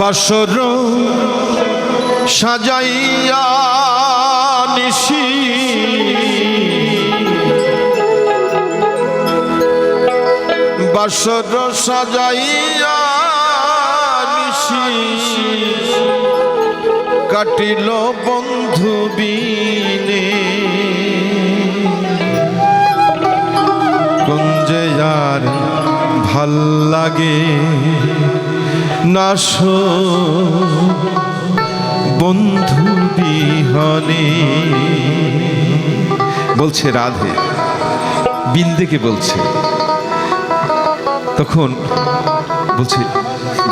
বাসর সাজাইয়া নিশি। বাসর সাজাইয়া নিশি। কাটিল বন্ধু বিনে। কুঞ্জে আর ভালো লাগে। নাশ বন্ধু বিহনে। বলছে রাধে, বিন্দেকে বলছে। তখন বলছে,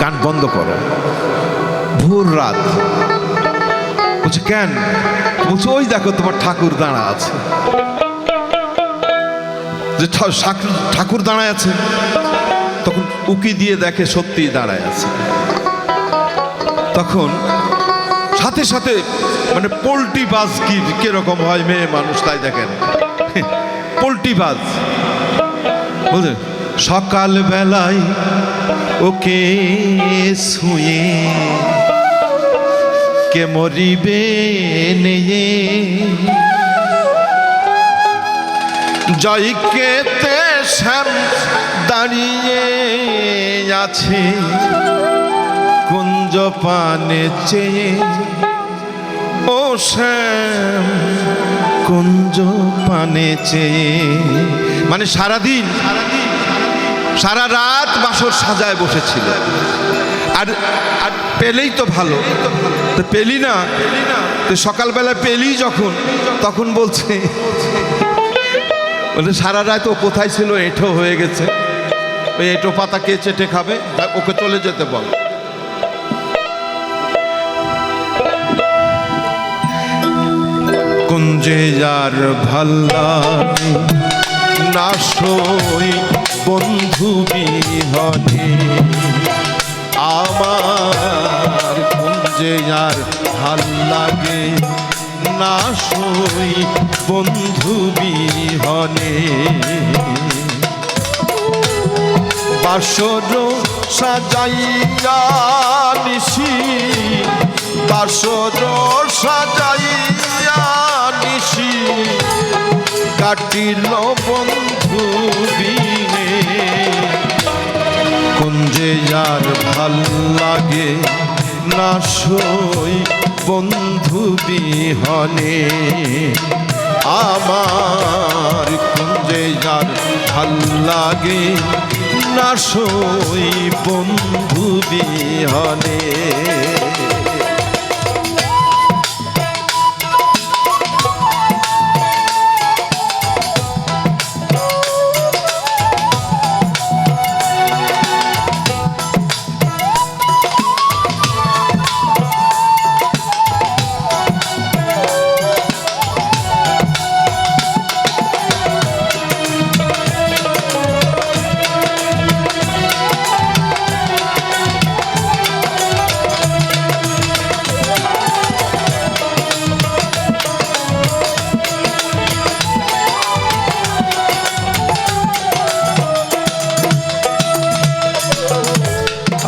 গান বন্ধ করো। ভোর রাত। বলছে, কেন? বলছে, ওই দেখো তোমার ঠাকুর দাঁড়া আছে। যে ঠাকুর- দাঁড়ায় আছে। উকি দিয়ে দেখে সত্যি দাঁড়ায় আছে। তখন সাথে সাথে মানে পোল্ট্রি বাজ কি কীরকম হয় মেয়ে মানুষ তাই দেখেন। পোল্ট্রি বাজ। বুঝলেন সকাল বেলায় ওকে শুয়ে কে মরিবে নেয়ে। জয়কেতে শ্যাম দাঁড়িয়ে আছে কুঞ্জ পানে চেয়ে। ও শ্যাম, কুঞ্জ পানে চেয়ে। মানে সারাদিন, সারা রাত বাসর সাজায় বসেছিল। আর আর পেলেই তো ভালো। তো পেলি না? তো সকালবেলা পেলি যখন? তখন বলছে বলে, সারা রাত ও কোথায় ছিল? এঁঠো হয়ে গেছে। ওই এঁঠো পাতা কে চেটে খাবে? ওকে চলে যেতে বল। কুঞ্জে যার ভাল্লাগে না সই বন্ধু বিহনে। আমার কুঞ্জে যার ভালো লাগে না সই বন্ধু বিহনে। বাসর সাজাইয়া নিশি, বাসর সাজাইয়া নিশি, কাটিল বন্ধু বিনে। কুঞ্জে যার ভালো লাগে না সই বন্ধু বিহনে আমার কুঞ্জে যার ভালো লাগে না সই বন্ধু বিহনে।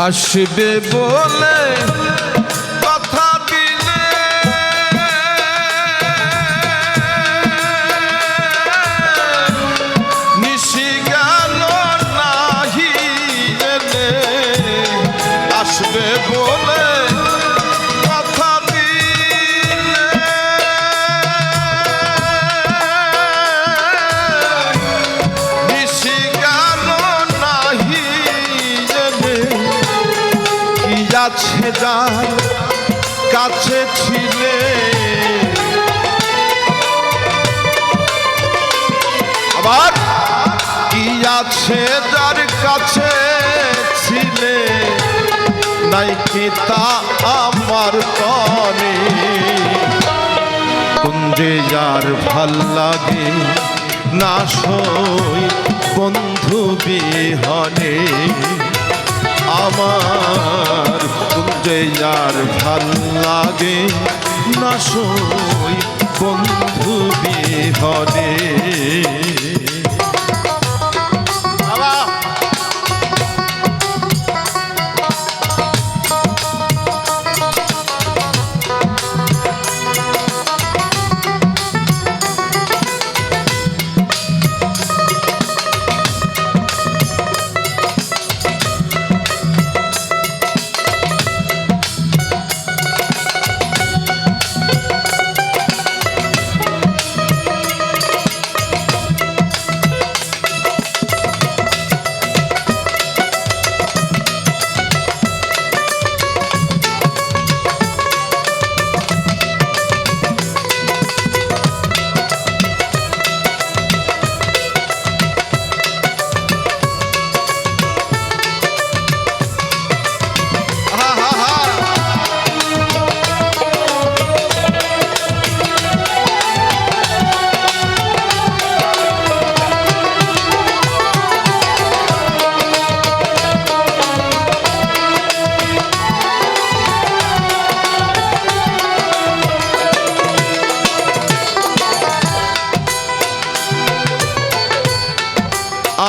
আসবে বলে যার কাছে ছিলে। আবার কি আছে যার কাছে ছিলে? নাই কি তা আমার তনে। কুঞ্জে যার ভালো লাগে, না সই বন্ধু বিহনে। আমার কুঞ্জে যার ভালো লাগে না সই বন্ধু বিহনে।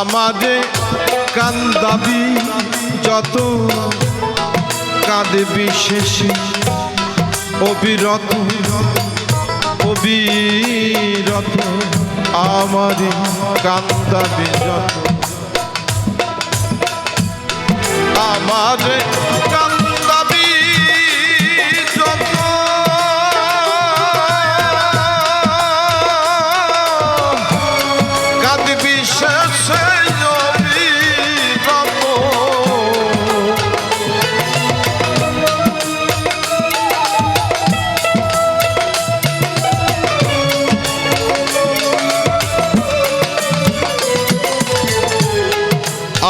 আমারে কান্দাবি যত কাঁদে বিশেষ অবিরত অবিরত আমারে কান্দাবি যত। আমারে কান্দাবি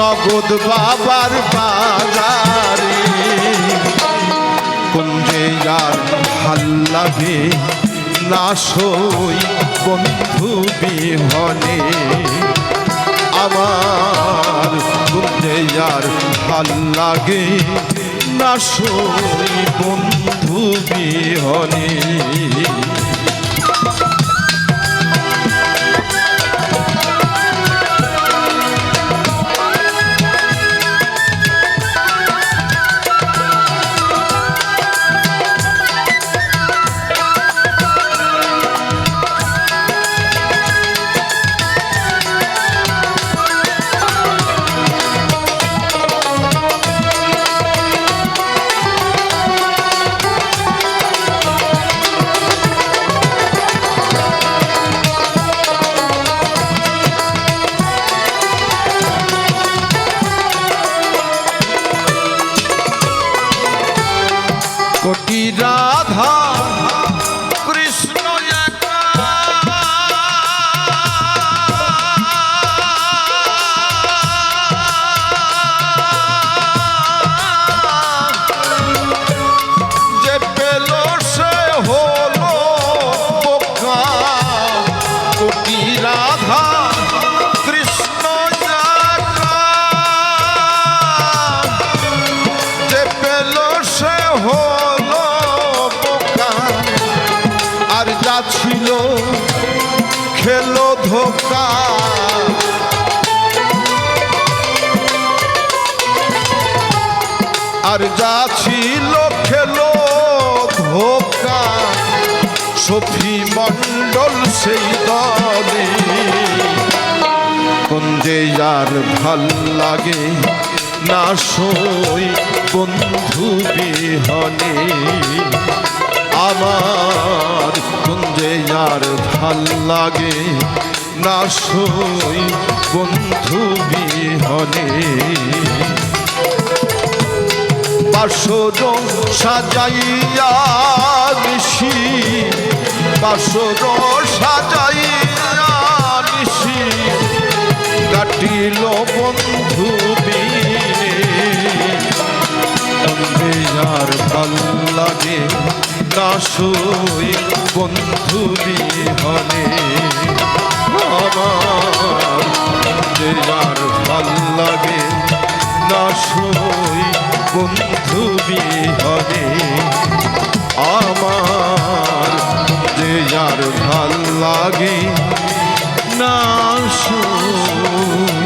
নগদ বাবার বাজারে। কুঞ্জে আর না সই বন্ধু বিহনে। আমার কুঞ্জে আর ভালো না সই বন্ধু বিহনে। ছিল খেলো ধোকা। আর যা ছিল খেলো ধোকা। সফি মণ্ডল সেই দলে। কুঞ্জে আর ভালো লাগে, না সই বন্ধু বিহনে। আমার আর ভালো লাগে। না সই বন্ধু বিহনে। বাসর সাজাইয়া মিশি। বাসর সাজাইয়া না সই বন্ধু বিহনে। আমার বন্ধে আর ভালো লাগে না সই বন্ধু বিহনে। আমার যে আর ভালো লাগে না সই